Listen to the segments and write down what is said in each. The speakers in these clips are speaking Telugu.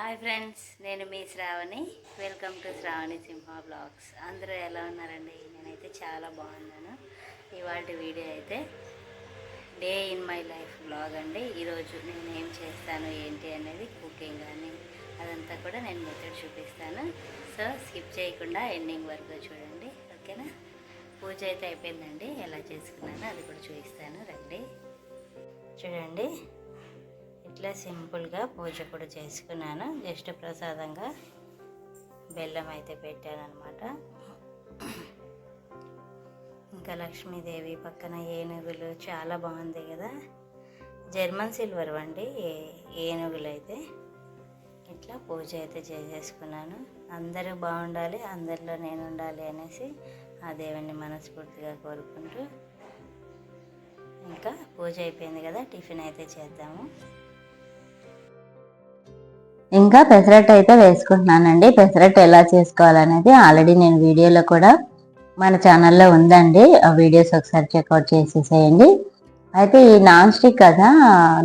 హాయ్ ఫ్రెండ్స్ నేను మీ Shravani. Welcome to Shravani Simha vlogs. అందరూ ఎలా ఉన్నారండి? నేనైతే చాలా బాగున్నాను. ఇవాళ వీడియో అయితే day in my life vlog అండి. ఈరోజు నేను ఏం చేస్తాను ఏంటి అనేది కుకింగ్ కానీ అదంతా కూడా నేను మెథడ్ చూపిస్తాను. సో స్కిప్ చేయకుండా ఎండింగ్ వరకు చూడండి. ఓకేనా? పూజ అయితే అయిపోయిందండి. ఎలా చేసుకున్నానో అది కూడా చూపిస్తాను. రండి. చూడండి. ఇట్లా సింపుల్గా పూజ కూడా చేసుకున్నాను. జస్ట్ ప్రసాదంగా బెల్లం అయితే పెట్టాను అనమాట ఇంకా లక్ష్మీదేవి పక్కన ఏనుగులు చాలా బాగుంది కదా. జర్మన్ సిల్వర్ వండి ఏ- ఏనుగులు అయితే ఇట్లా పూజ అయితే చేసేసుకున్నాను. అందరూ బాగుండాలి అందరిలో నేను ఉండాలి అనేసి ఆ దేవుణ్ణి మనస్ఫూర్తిగా కోరుకుంటూ ఇంకా పూజ అయిపోయింది కదా టిఫిన్ అయితే చేద్దాము. ఇంకా పెసరట్టు అయితే వేసుకుంటున్నానండి. పెసరట్టు ఎలా చేసుకోవాలనేది ఆల్రెడీ నేను వీడియోలో కూడా మన ఛానల్లో ఉందండి. ఆ వీడియోస్ ఒకసారి చెక్అవుట్ చేసేసేయండి. అయితే ఈ నాన్ స్టిక్ కదా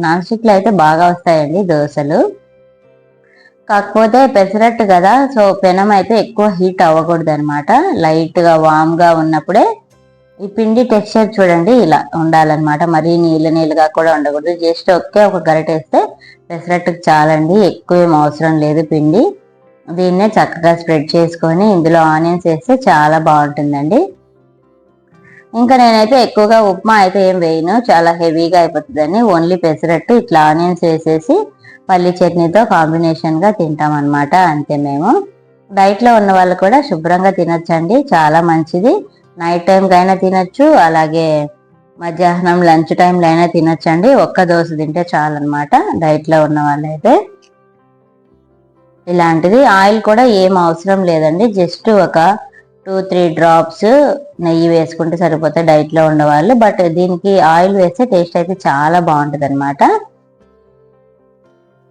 నాన్ స్టిక్లో అయితే బాగా వస్తాయండి దోశలు. కాకపోతే పెసరట్టు కదా సో పెనం అయితే ఎక్కువ హీట్ అవ్వకూడదు అనమాట లైట్గా వామ్గా ఉన్నప్పుడే ఈ పిండి టెక్స్చర్ చూడండి ఇలా ఉండాలన్నమాట. మరీ నీళ్ళు నీళ్ళుగా కూడా ఉండకూడదు. జస్ట్ ఒకే ఒక గరిటేస్తే పెసరట్టుకు చాలండి ఎక్కువ ఏం అవసరం లేదు పిండి. దీన్నే చక్కగా స్ప్రెడ్ చేసుకొని ఇందులో ఆనియన్స్ వేస్తే చాలా బాగుంటుందండి. ఇంకా నేనైతే ఎక్కువగా ఉప్మా అయితే ఏం వేయను చాలా హెవీగా అయిపోతుందని ఓన్లీ పెసరట్టు ఇట్లా ఆనియన్స్ వేసేసి పల్లి చట్నీతో కాంబినేషన్గా తింటాం అనమాట అంతే మేము. డైట్లో ఉన్న వాళ్ళు కూడా శుభ్రంగా తినొచ్చండి చాలా మంచిది. నైట్ టైంకి అయినా తినొచ్చు అలాగే మధ్యాహ్నం లంచ్ టైంలో అయినా తినొచ్చండి. ఒక్క దోశ తింటే చాలన్నమాట. డైట్లో ఉన్న వాళ్ళైతే. ఇలాంటిది. ఆయిల్ కూడా ఏం అవసరం లేదండి. జస్ట్ ఒక టూ త్రీ డ్రాప్స్ నెయ్యి వేసుకుంటే సరిపోతే డైట్లో ఉన్నవాళ్ళు బట్ దీనికి ఆయిల్ వేస్తే టేస్ట్ అయితే చాలా బాగుంటుంది అనమాట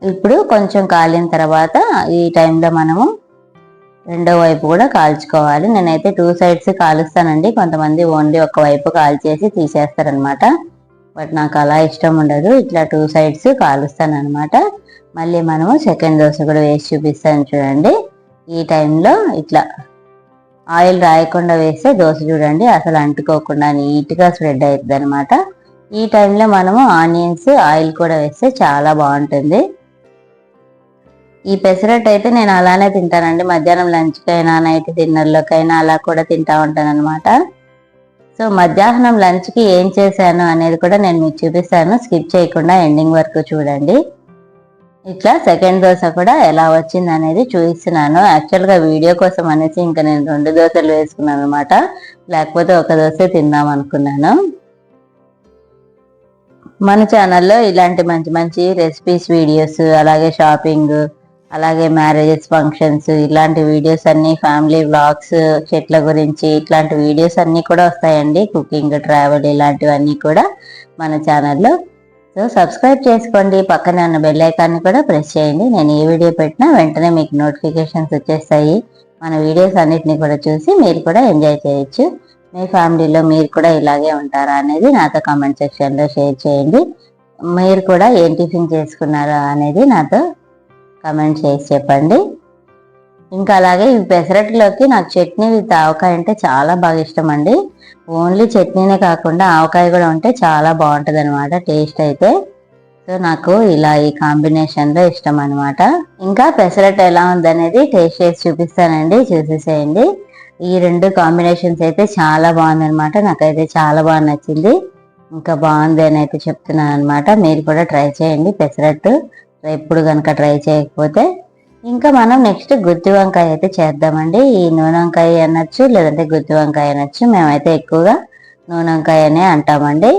ఇప్పుడు కొంచెం కాలిన తర్వాత ఈ టైంలో మనము రెండో వైపు కూడా కాల్చుకోవాలి. నేనైతే టూ సైడ్స్ కాలుస్తానండి. కొంతమంది ఓన్లీ ఒక వైపు కాల్చేసి తీసేస్తారనమాట. బట్ నాకు అలా ఇష్టం ఉండదు. ఇట్లా టూ సైడ్స్ కాలుస్తానమాట మళ్ళీ మనము సెకండ్ దోశ కూడా వేసి చూపిస్తాను చూడండి. ఈ టైంలో ఇట్లా ఆయిల్ రాయకుండా వేస్తే దోశ చూడండి. అసలు అంటుకోకుండా నీట్గా స్ప్రెడ్ అవుతుంది అనమాట. ఈ టైంలో మనము ఆనియన్స్ ఆయిల్ కూడా వేస్తే చాలా బాగుంటుంది. ఈ పెసరట్ అయితే నేను అలానే తింటానండి. మధ్యాహ్నం లంచ్కైనా నైట్ డిన్నర్లోకైనా అలా కూడా తింటా ఉంటాను అనమాట సో మధ్యాహ్నం లంచ్కి ఏం చేశాను అనేది కూడా నేను మీకు చూపిస్తాను. స్కిప్ చేయకుండా ఎండింగ్ వరకు చూడండి. ఇట్లా సెకండ్ దోశ కూడా ఎలా వచ్చింది అనేది చూపిస్తున్నాను. యాక్చువల్గా వీడియో కోసం అనేసి ఇంకా నేను రెండు దోశలు వేసుకున్నాను అనమాట లేకపోతే ఒక దోశ తిందాం అనుకున్నాను. మన ఛానల్లో ఇలాంటి మంచి మంచి రెసిపీస్ వీడియోస్ అలాగే షాపింగ్ అలాగే మ్యారేజెస్ ఫంక్షన్స్ ఇలాంటి వీడియోస్ అన్ని ఫ్యామిలీ బ్లాగ్స్ చెట్ల గురించి ఇట్లాంటి వీడియోస్ అన్నీ కూడా వస్తాయండి. కుకింగ్ ట్రావెల్ ఇలాంటివన్నీ కూడా మన ఛానల్లో. సో సబ్స్క్రైబ్ చేసుకోండి. పక్కనే ఉన్న బెల్ ఐకాన్ని కూడా ప్రెస్ చేయండి. నేను ఏ వీడియో పెట్టినా వెంటనే మీకు నోటిఫికేషన్స్ వచ్చేస్తాయి. మన వీడియోస్ అన్నిటిని కూడా చూసి మీరు కూడా ఎంజాయ్ చేయొచ్చు. మీ ఫ్యామిలీలో మీరు కూడా ఇలాగే ఉంటారా అనేది నాతో కామెంట్ సెక్షన్లో షేర్ చేయండి. మీరు కూడా ఏం టిఫిన్ చేసుకున్నారా అనేది నాతో కమెంట్ చేసి చెప్పండి. ఇంకా అలాగే ఈ పెసరట్లోకి నాకు చట్నీ విత్ ఆవకాయ అంటే చాలా బాగా ఇష్టం అండి ఓన్లీ చట్నీనే కాకుండా ఆవకాయ కూడా ఉంటే చాలా బాగుంటుంది అనమాట టేస్ట్ అయితే. సో నాకు ఇలా ఈ కాంబినేషన్లో ఇష్టం అనమాట ఇంకా పెసరట్ ఎలా ఉందనేది టేస్ట్ చేసి చూపిస్తానండి చూసేసేయండి. ఈ రెండు కాంబినేషన్స్ అయితే చాలా బాగుంది అనమాట నాకైతే చాలా బాగా నచ్చింది. ఇంకా బాగుంది అని అయితే చెప్తున్నాను అనమాట మీరు కూడా ట్రై చేయండి పెసరట్టు. ఎప్పుడు కనుక ట్రై చేయకపోతే ఇంకా మనం నెక్స్ట్ గుత్తి వంకాయ అయితే చేద్దామండి. ఈ నూనె వంకాయ అనొచ్చు లేదంటే గుత్తి వంకాయ అనొచ్చు. మేమైతే ఎక్కువగా నూనె వంకాయ అనే అంటామండి.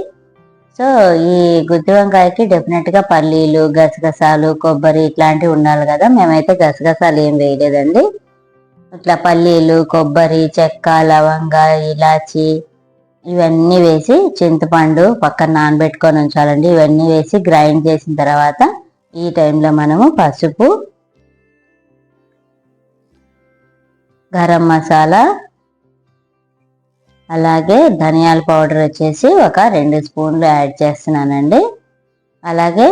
సో ఈ గుత్తి వంకాయకి డెఫినెట్గా పల్లీలు గసగసాలు కొబ్బరి ఇట్లాంటివి ఉండాలి కదా. మేమైతే గసగసాలు ఏం వేయలేదండి. ఇట్లా పల్లీలు కొబ్బరి చెక్క లవంగ ఇలాచి ఇవన్నీ వేసి చింతపండు పక్కన నానబెట్టుకొని ఉంచాలండి. ఇవన్నీ వేసి గ్రైండ్ చేసిన తర్వాత ఈ టైంలో మనము పసుపు గరం మసాలా అలాగే ధనియాల పౌడర్ వచ్చేసి ఒక రెండు స్పూన్లు యాడ్ చేస్తున్నానండి. అలాగే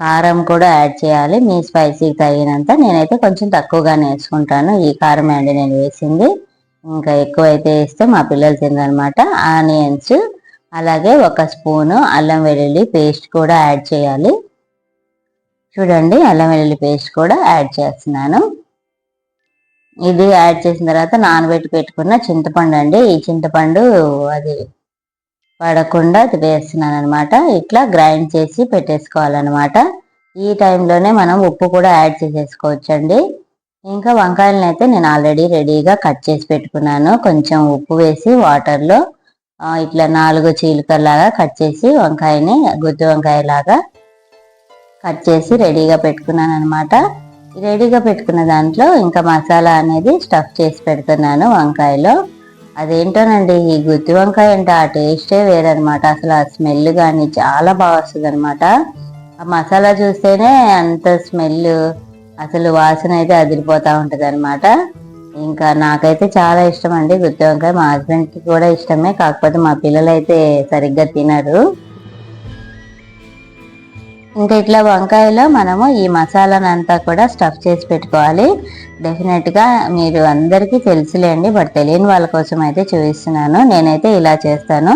కారం కూడా యాడ్ చేయాలి. మీ స్పైసీకి తగినంత. నేనైతే కొంచెం తక్కువగానే వేసుకుంటాను. ఈ కారం అండి నేను వేసింది. ఇంకా ఎక్కువ అయితే వేస్తే మా పిల్లలు తిందనమాట ఆనియన్స్ అలాగే ఒక స్పూను అల్లం వెల్లుల్లి పేస్ట్ కూడా యాడ్ చేయాలి. చూడండి అల్లం వెల్లుల్లి పేస్ట్ కూడా యాడ్ చేస్తున్నాను. ఇది యాడ్ చేసిన తర్వాత నానబెట్టి పెట్టుకున్న చింతపండు అండి. ఈ చింతపండు అది పడకుండా అది వేస్తున్నాను అనమాట ఇట్లా గ్రైండ్ చేసి పెట్టేసుకోవాలన్నమాట. ఈ టైంలోనే మనం ఉప్పు కూడా యాడ్ చేసేసుకోవచ్చండి. ఇంకా వంకాయలను అయితే నేను ఆల్రెడీ రెడీగా కట్ చేసి పెట్టుకున్నాను. కొంచెం ఉప్పు వేసి వాటర్లో ఇట్లా నాలుగు చీలికల్లాగా కట్ చేసి వంకాయని గుత్తి వంకాయలాగా కట్ చేసి రెడీగా పెట్టుకున్నాను అనమాట రెడీగా పెట్టుకున్న దాంట్లో ఇంకా మసాలా అనేది స్టఫ్ చేసి పెడుతున్నాను వంకాయలో. అదేంటోనండి ఈ గుత్తి వంకాయ అంటే ఆ టేస్టే వేరనమాట అసలు ఆ స్మెల్ కానీ చాలా బాగా వస్తుంది అనమాట ఆ మసాలా చూస్తేనే అంత స్మెల్ అసలు వాసన అయితే అదిరిపోతూ ఉంటుంది అనమాట ఇంకా నాకైతే చాలా ఇష్టం అండి గుత్తి వంకాయ. మా హస్బెండ్కి కూడా ఇష్టమే. కాకపోతే మా పిల్లలైతే సరిగ్గా తినరు. ఇంకా ఇట్లా వంకాయలో మనము ఈ మసాలాను అంతా కూడా స్టఫ్ చేసి పెట్టుకోవాలి. డెఫినెట్గా మీరు అందరికీ తెలుసులేండి బట్ తెలియని వాళ్ళ కోసం అయితే చూపిస్తున్నాను. నేనైతే ఇలా చేస్తాను.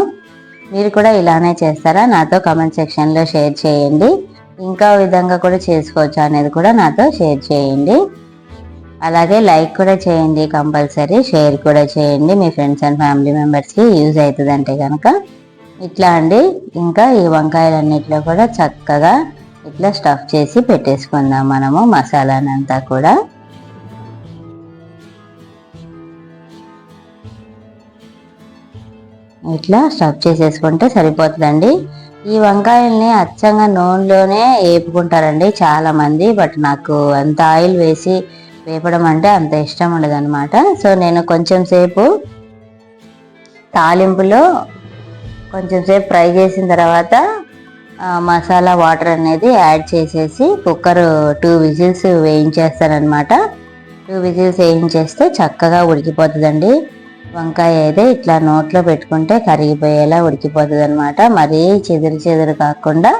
మీరు కూడా ఇలానే చేస్తారా? నాతో కమెంట్ సెక్షన్లో షేర్ చేయండి. ఇంకా విధంగా కూడా చేసుకోవచ్చు అనేది కూడా నాతో షేర్ చేయండి. అలాగే లైక్ కూడా చేయండి కంపల్సరీ షేర్ కూడా చేయండి. మీ ఫ్రెండ్స్ అండ్ ఫ్యామిలీ మెంబర్స్కి యూజ్ అవుతుంది అంటే కనుక ఇట్లా అండి. ఇంకా ఈ వంకాయలన్నిట్లో కూడా చక్కగా ఇట్లా స్టఫ్ చేసి పెట్టేసుకుందాం మనము మసాలానంతా కూడా. ఇట్లా స్టఫ్ చేసేసుకుంటే సరిపోతుందండి. ఈ వంకాయల్ని అచ్చంగా నూనెలోనే వేపుకుంటారండి చాలామంది బట్ నాకు అంత ఆయిల్ వేసి వేపడం అంటే అంత ఇష్టం ఉండదు అనమాట సో నేను కొంచెం సేపు తాలింపులో కొంచెం సేపు ఫ్రై చేసిన తర్వాత మసాలా వాటర్ అనేది యాడ్ చేసేసి కుక్కర్ టూ విజిల్స్ వేయించేస్తానమాట టూ విజిల్స్ వేయించేస్తే చక్కగా ఉడికిపోతుందండి. వంకాయ అయితే ఇట్లా నోట్లో పెట్టుకుంటే కరిగిపోయేలా ఉడికిపోతుంది అనమాట మరీ చెదురు చెదురు కాకుండా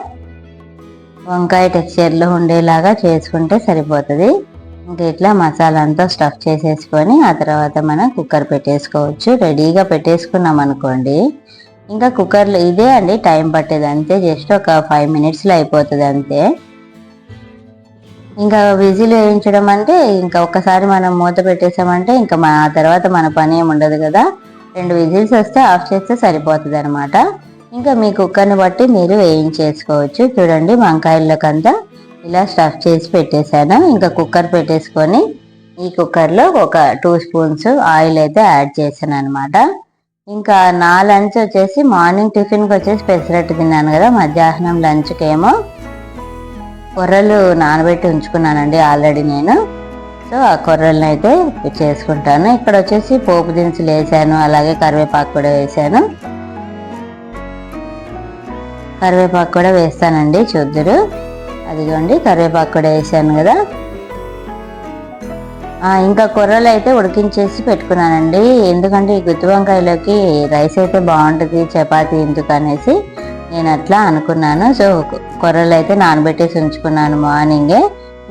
వంకాయ టెక్స్చర్లో ఉండేలాగా చేసుకుంటే సరిపోతుంది. ఇంకా ఇట్లా మసాలా అంతా స్టఫ్ చేసేసుకొని ఆ తర్వాత మనం కుక్కర్ పెట్టేసుకోవచ్చు. రెడీగా పెట్టేసుకున్నాం అనుకోండి ఇంకా కుక్కర్లో ఇదే అండి టైం పట్టేది అంతే జస్ట్ ఒక ఫైవ్ మినిట్స్లో అయిపోతుంది అంతే. ఇంకా విజిల్ వేయించడం అంటే ఇంకా ఒక్కసారి మనం మూత పెట్టేసామంటే ఇంకా మా తర్వాత మన పని ఏమి ఉండదు కదా. రెండు విజిల్స్ వస్తే ఆఫ్ చేస్తే సరిపోతుంది అనమాట ఇంకా మీ కుక్కర్ని బట్టి మీరు వేయించేసుకోవచ్చు. చూడండి వంకాయల్లోకంతా ఇలా స్టఫ్ చేసి పెట్టేశాను. ఇంకా కుక్కర్ పెట్టేసుకొని ఈ కుక్కర్లో ఒక టూ స్పూన్స్ ఆయిల్ అయితే యాడ్ చేశాను అనమాట ఇంకా నా లంచ్ వచ్చేసి మార్నింగ్ టిఫిన్కి వచ్చేసి పెసరట్టు తిన్నాను కదా మధ్యాహ్నం లంచ్కి ఏమో కొర్రలు నానబెట్టి ఉంచుకున్నానండి ఆల్రెడీ నేను. సో ఆ కొర్రలను అయితే చేసుకుంటాను. ఇక్కడ వచ్చేసి పోపు దినుసులు వేసాను అలాగే కరివేపాకు కూడా వేసాను. కరివేపాకు కూడా వేస్తానండి చూద్దరు. అదిగోండి కరివేపాకు కూడా వేసాను కదా. ఇంకా కూరలు అయితే ఉడికించేసి పెట్టుకున్నానండి. ఎందుకంటే ఈ గుత్తి వంకాయలోకి రైస్ అయితే బాగుంటుంది చపాతి ఎందుకు అనేసి నేను అట్లా అనుకున్నాను. సో కొర్రలు అయితే నానబెట్టేసి ఉంచుకున్నాను మార్నింగే.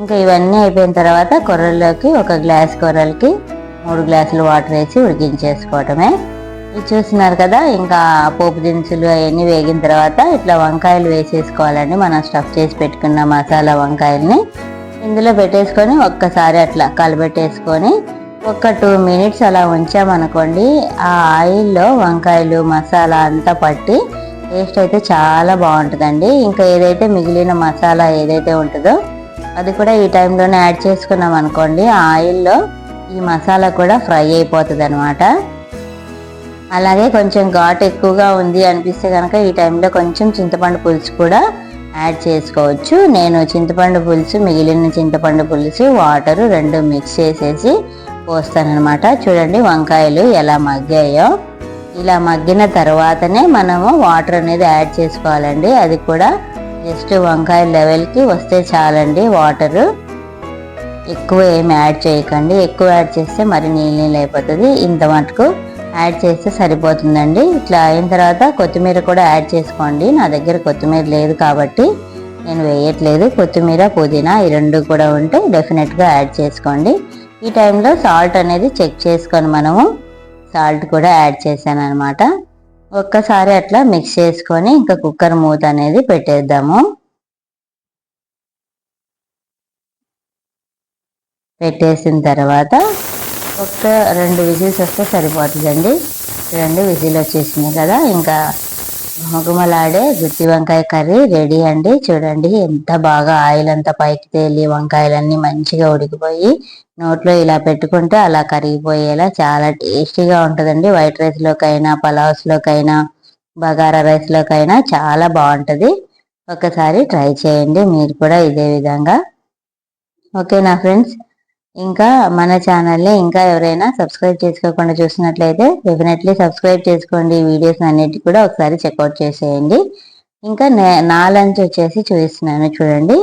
ఇంకా ఇవన్నీ అయిపోయిన తర్వాత కొర్రల్లోకి ఒక గ్లాస్ కొర్రలకి మూడు గ్లాసులు వాటర్ వేసి ఉడికించేసుకోవటమే. ఇది చూస్తున్నారు కదా ఇంకా పోపు దినుసులు అవన్నీ వేగిన తర్వాత ఇట్లా వంకాయలు వేసేసుకోవాలండి. మనం స్టఫ్ చేసి పెట్టుకున్న మసాలా వంకాయల్ని. ఇందులో పెట్టేసుకొని ఒక్కసారి అట్లా కలబెట్టేసుకొని ఒక టూ మినిట్స్ అలా ఉంచామనుకోండి ఆ ఆయిల్లో వంకాయలు మసాలా అంతా పట్టి టేస్ట్ అయితే చాలా బాగుంటుందండి. ఇంకా ఏదైతే మిగిలిన మసాలా ఏదైతే ఉంటుందో అది కూడా ఈ టైంలోనే యాడ్ చేసుకున్నాం అనుకోండి ఆ ఆయిల్లో ఈ మసాలా కూడా ఫ్రై అయిపోతుంది అనమాట అలాగే కొంచెం ఘాట్ ఎక్కువగా ఉంది అనిపిస్తే కనుక ఈ టైంలో కొంచెం చింతపండు పులుసు కూడా యాడ్ చేసుకోవచ్చు. నేను చింతపండు పులుసు మిగిలిన చింతపండు పులుసు వాటరు రెండు మిక్స్ చేసేసి పోస్తానమాట చూడండి వంకాయలు ఎలా మగ్గాయో. ఇలా మగ్గిన తర్వాతనే మనము వాటర్ అనేది యాడ్ చేసుకోవాలండి. అది కూడా జస్ట్ వంకాయ లెవెల్కి వస్తే చాలండి వాటరు. ఎక్కువ ఏమి యాడ్ చేయకండి. ఎక్కువ యాడ్ చేస్తే మరి నీళ్ళు నీళ్ళు అయిపోతుంది. ఇంత మటుకు యాడ్ చేస్తే సరిపోతుందండి. ఇట్లా అయిన తర్వాత కొత్తిమీర కూడా యాడ్ చేసుకోండి. నా దగ్గర కొత్తిమీర లేదు కాబట్టి నేను వేయట్లేదు. కొత్తిమీర పుదీనా ఈ రెండు కూడా ఉంటే డెఫినెట్గా యాడ్ చేసుకోండి. ఈ టైంలో సాల్ట్ అనేది చెక్ చేసుకొని మనము సాల్ట్ కూడా యాడ్ చేశాను అనమాట ఒక్కసారి అట్లా మిక్స్ చేసుకొని ఇంకా కుక్కర్ మూత అనేది పెట్టేద్దాము. పెట్టేసిన తర్వాత ఒక్క రెండు విజిల్స్ వస్తే సరిపోతుందండి. రెండు విజిల్ వచ్చేసింది కదా. ఇంకా మొగమలాడే గుత్తి వంకాయ కర్రీ రెడీ అండి. చూడండి ఎంత బాగా ఆయిల్ అంతా పైకి తేలి వంకాయలన్నీ మంచిగా ఉడికిపోయి నోట్లో ఇలా పెట్టుకుంటే అలా కరిగిపోయేలా చాలా టేస్టీగా ఉంటుందండి. వైట్ రైస్లోకైనా పలావ్స్లోకైనా బగారా రైస్లోకైనా చాలా బాగుంటుంది. ఒకసారి ట్రై చేయండి మీరు కూడా ఇదే విధంగా. ఓకేనా ఫ్రెండ్స్ ఇంకా మన ఛానల్ని ఇంకా ఎవరైనా సబ్స్క్రైబ్ చేసుకోకుండా చూసినట్లయితే డెఫినెట్లీ సబ్స్క్రైబ్ చేసుకోండి. ఈ వీడియోస్ అన్నిటి కూడా ఒకసారి చెక్అవుట్ చేసేయండి. ఇంకా నే- నా లంచ్ వచ్చేసి చూపిస్తున్నాను చూడండి.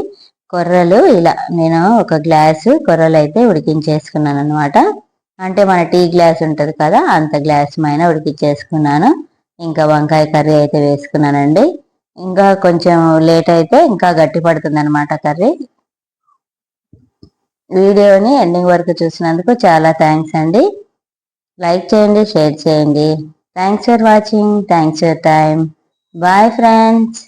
కొర్రలు ఇలా నేను ఒక గ్లాసు కొర్రలు అయితే ఉడికించేసుకున్నాను అనమాట అంటే మన టీ గ్లాస్ ఉంటుంది కదా అంత గ్లాస్ పైన ఉడికించేసుకున్నాను ఇంకా వంకాయ కర్రీ అయితే వేసుకున్నానండి. ఇంకా కొంచెం లేట్ అయితే ఇంకా గట్టి పడుతుంది అనమాట కర్రీ. వీడియోని ఎండింగ్ వరకు చూసినందుకు చాలా థ్యాంక్స్ అండి. లైక్ చేయండి షేర్ చేయండి. Thanks for watching. Thanks for time bye friends.